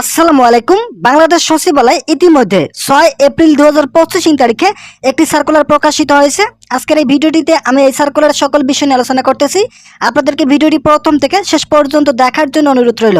আসসালামু আলাইকুম। বাংলাদেশ সচিবালয় ইতিমধ্যে ছয় এপ্রিল দু হাজার পঁচিশ তারিখে একটি সার্কুলার প্রকাশিত হয়েছে। আজকের এই ভিডিওটিতে আমি এই সার্কুলার সকল বিষয় নিয়ে আলোচনা করতেছি। আপনাদেরকে ভিডিওটি প্রথম থেকে শেষ পর্যন্ত দেখার জন্য অনুরোধ রইল।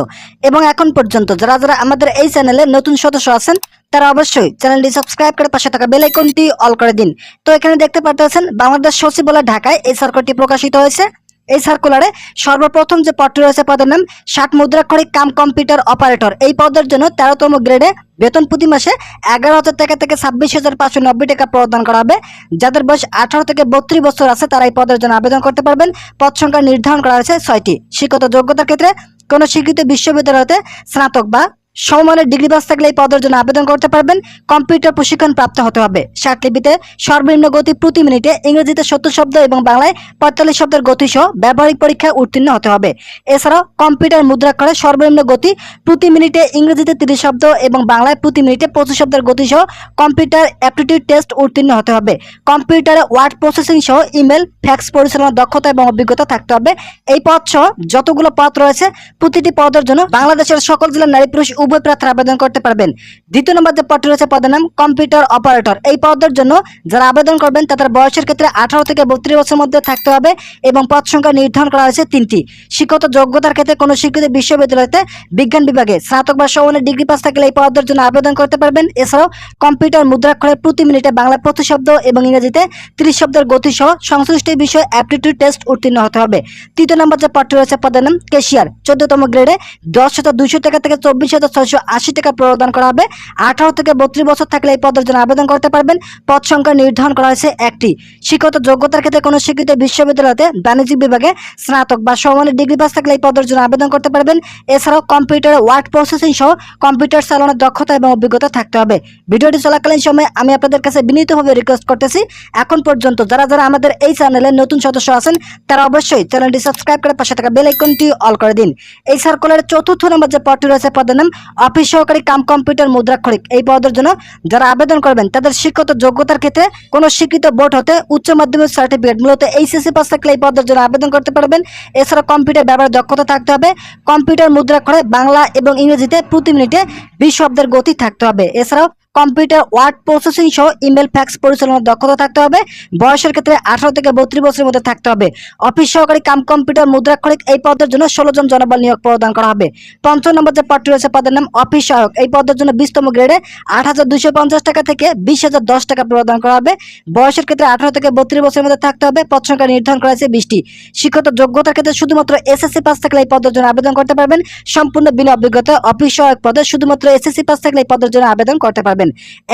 এবং এখন পর্যন্ত যারা যারা আমাদের এই চ্যানেলে নতুন সদস্য আছেন, তারা অবশ্যই চ্যানেলটি সাবস্ক্রাইব করে পাশে থাকা বেল আইকনটি অল করে দিন। তো এখানে দেখতে পাচ্ছেন বাংলাদেশ সচিবালয় ঢাকায় এই সার্কুলারটি প্রকাশিত হয়েছে। এই সার্কুলারে সর্বপ্রথম যে পদটি রয়েছে পদের নাম ষাট মুদ্রাক্ষরিক কাম কম্পিউটার অপারেটর এই পদের জন্য তেরোতম গ্রেডে বেতন প্রতি মাসে এগারো হাজার টাকা থেকে ছাব্বিশ হাজার পাঁচশো নব্বই টাকা প্রদান করা হবে। যাদের বয়স আঠারো থেকে বত্রিশ বছর আছে, তারা এই পদের জন্য আবেদন করতে পারবেন। পদ সংখ্যা নির্ধারণ করা হয়েছে ছয়টি। শিক্ষত যোগ্যতার ক্ষেত্রে কোনো স্বীকৃত বিশ্ববিদ্যালয়তে স্নাতক বা সমমানের ডিগ্রি পাস থাকলে এই পদের জন্য আবেদন করতে পারবেন। কম্পিউটার প্রশিক্ষণ প্রাপ্ত হতে হবে। লিপিতে সর্বনিম্ন গতি প্রতি মিনিটে ইংরেজিতে সত্তর শব্দ এবং বাংলায় পঁয়তাল্লিশ শব্দের গতি সহ ব্যবহারিক পরীক্ষায় উত্তীর্ণ হতে হবে। এছাড়াও কম্পিউটার মুদ্রাক্ষরে সর্বনিম্ন গতি প্রতি মিনিটে ইংরেজিতে তিরিশ শব্দ এবং বাংলায় প্রতি মিনিটে পঁচিশ শব্দের গতি সহ কম্পিউটার অ্যাপটিটিউড টেস্ট উত্তীর্ণ হতে হবে। কম্পিউটারে ওয়ার্ড প্রসেসিং সহ ইমেল, ফ্যাক্স পরিচালনার দক্ষতা এবং অভিজ্ঞতা থাকতে হবে। এই পদ সহ যতগুলো পদ রয়েছে, প্রতিটি পদের জন্য বাংলাদেশের সকল জেলার নারী পুরুষ উভয় প্রার্থী আবেদন করতে পারবেন। দ্বিতীয় নম্বর যে পদটি রয়েছে, পদের নাম কম্পিউটার অপারেটর। এই পদের জন্য যারা আবেদন করবেন, তাদের বয়সের ক্ষেত্রে আঠারো থেকে বত্রিশ বছরের মধ্যে থাকতে হবে এবং পদ সংখ্যা নির্ধারণ করা হয়েছে তিনটি। শিক্ষত যোগ্যতার ক্ষেত্রে কোনো স্বীকৃত বিশ্ববিদ্যালয়তে বিজ্ঞান বিভাগে স্নাতক বা সমানের ডিগ্রি পাস থাকলে এই পদের জন্য আবেদন করতে পারবেন। এছাড়াও কম্পিউটার মুদ্রাক্ষরে প্রতি মিনিটে বাংলা প্রতি শব্দ এবং ইংরেজিতে ত্রিশ শব্দের গতি সহ সংশ্লিষ্ট বিষয়ে অ্যাপটিটিউড টেস্ট উত্তীর্ণ হতে হবে। তৃতীয় নম্বর যে পদটি রয়েছে, পদের নাম কেশিয়ার। চোদ্দতম গ্রেডে দশ হাজার দুইশো টাকা থেকে চব্বিশ হাজার ছয়শো আশি টাকা প্রদান করা হবে। আঠারো থেকে বত্রিশ বছর থাকলে এই পদের জন্য আবেদন করতে পারবেন। পদ সংখ্যা নির্ধারণ করা হয়েছে একটি। শিক্ষত যোগ্যতার ক্ষেত্রে কোনো স্বীকৃত বিশ্ববিদ্যালয়তে বাণিজ্যিক বিভাগে স্নাতক বা সমানের ডিগ্রি পাস থাকলে এই পদের জন্য আবেদন করতে পারবেন। এছাড়াও কম্পিউটারে ওয়ার্ড প্রসেসিং সহ কম্পিউটার চালানোর দক্ষতা এবং অভিজ্ঞতা থাকতে হবে। ভিডিওটি চলাকালীন সময় আমি আপনাদের কাছে বিনীতভাবে রিকোয়েস্ট করতেছি, এখন পর্যন্ত যারা যারা আমাদের এই চ্যানেলে নতুন সদস্য আছেন, তারা অবশ্যই চ্যানেলটি সাবস্ক্রাইব করে পাশে থাকা বেল আইকনটি অল করে দিন। এই সার্কুলারের চতুর্থ নম্বর যে পদটি রয়েছে, পদের নাম অফিস সহকারী কাম কম্পিউটার মুদ্রাক্ষরিক এই পদের জন্য যারা আবেদন করবেন, তাদের শিক্ষত যোগ্যতার ক্ষেত্রে কোনো শিক্ষিত বোর্ড হতে উচ্চ মাধ্যমিক সার্টিফিকেট মূলত এইচএসসি পাস থাকলে এই পদের জন্য আবেদন করতে পারবেন। এছাড়া কম্পিউটার ব্যবহার দক্ষতা থাকতে হবে। কম্পিউটার মুদ্রাক্ষরে বাংলা এবং ইংরেজিতে প্রতি মিনিটে বিশ শব্দের গতি থাকতে হবে। এছাড়াও কম্পিউটার, ওয়ার্ড প্রসেসিং সহ ইমেল, ফ্যাক্স পরিচালনার দক্ষতা থাকতে হবে। বয়সের ক্ষেত্রে আঠারো থেকে বত্রিশ বছরের মধ্যে থাকতে হবে। অফিস সহকারী কাম কম্পিউটার, মুদ্রাক্ষরিক এই পদের জন্য ষোলো জন জনবল নিয়োগ প্রদান করা হবে। পঞ্চম নম্বর যে পদটি রয়েছে, পদের নাম অফিস সহায়ক। এই পদের জন্য বিশতম গ্রেডে আট হাজার দুইশো পঞ্চাশ টাকা থেকে বিশ হাজার দশ টাকা প্রদান করা হবে। বয়সের ক্ষেত্রে আঠারো থেকে বত্রিশ বছরের মধ্যে থাকতে হবে। পদ সংখ্যা নির্ধারণ করা হয়েছে বিশটি। শিক্ষত যোগ্যতার ক্ষেত্রে শুধুমাত্র এসএসসি পাস থাকলে এই পদের জন্য আবেদন করতে পারবেন। সম্পূর্ণ বিনা অভিজ্ঞতা অফিস সহায়ক পদে শুধুমাত্র এসএসসি পাস থাকলে এই পদের জন্য আবেদন করতে পারবেন।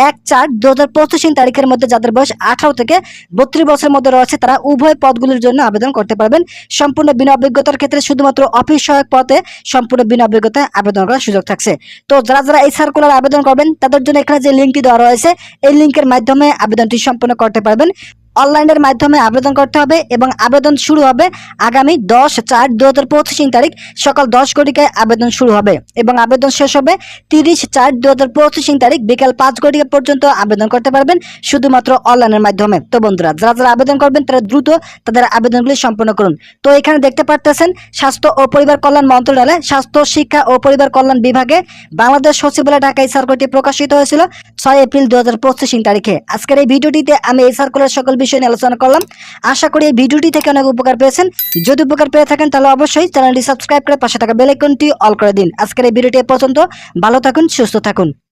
এক চার দু হাজার পঁচিশ তারিখের মধ্যে যাদের বয়স আঠারো থেকে বত্রিশ বছরের মধ্যে রয়েছে, তারা উভয় পদগুলির জন্য আবেদন করতে পারবেন। সম্পূর্ণ বিনা অভিজ্ঞতার ক্ষেত্রে শুধুমাত্র অফিস সহায়ক পদে সম্পূর্ণ বিনা অভিজ্ঞতায় আবেদন করার সুযোগ থাকছে। তো যারা যারা এই সার্কুলার আবেদন করবেন, তাদের জন্য এখানে যে লিঙ্কটি দেওয়া রয়েছে, এই লিঙ্কের মাধ্যমে আবেদনটি সম্পূর্ণ করতে পারবেন। অনলাইনের মাধ্যমে আবেদন করতে হবে এবং আবেদন শুরু হবে আগামী দশ চার দু হাজার পঁচিশ তারিখ সকাল দশ ঘটিকায় আবেদন শুরু হবে এবং আবেদন শেষ হবে তিরিশ চার দু হাজার পঁচিশ তারিখ বিকাল পাঁচ ঘটিকা পর্যন্ত আবেদন করতে পারবেন শুধুমাত্র অনলাইনের মাধ্যমে। তো বন্ধুরা, যারা যারা আবেদন করবেন তারা দ্রুত তাদের আবেদনগুলি সম্পন্ন করুন। তো এখানে দেখতে পারতেছেন স্বাস্থ্য ও পরিবার কল্যাণ মন্ত্রণালয়, স্বাস্থ্য শিক্ষা ও পরিবার কল্যাণ বিভাগে বাংলাদেশ সচিবালয় ঢাকায় সার্কুলারটি প্রকাশিত হয়েছিল ছয় এপ্রিল দু হাজার পঁচিশ তারিখে। আজকের এই ভিডিওটিতে আমি এই সার্কুলার সকল বিষয় নিয়ে আলোচনা করলাম। আশা করি এই ভিডিওটি থেকে অনেক উপকার পেয়েছেন। যদি উপকার পেয়ে থাকেন, তাহলে অবশ্যই চ্যানেলটি সাবস্ক্রাইব করে পাশে থাকা বেলাইকনটি অল করে দিন। আজকের এই ভিডিওটি পর্যন্ত। ভালো থাকুন, সুস্থ থাকুন।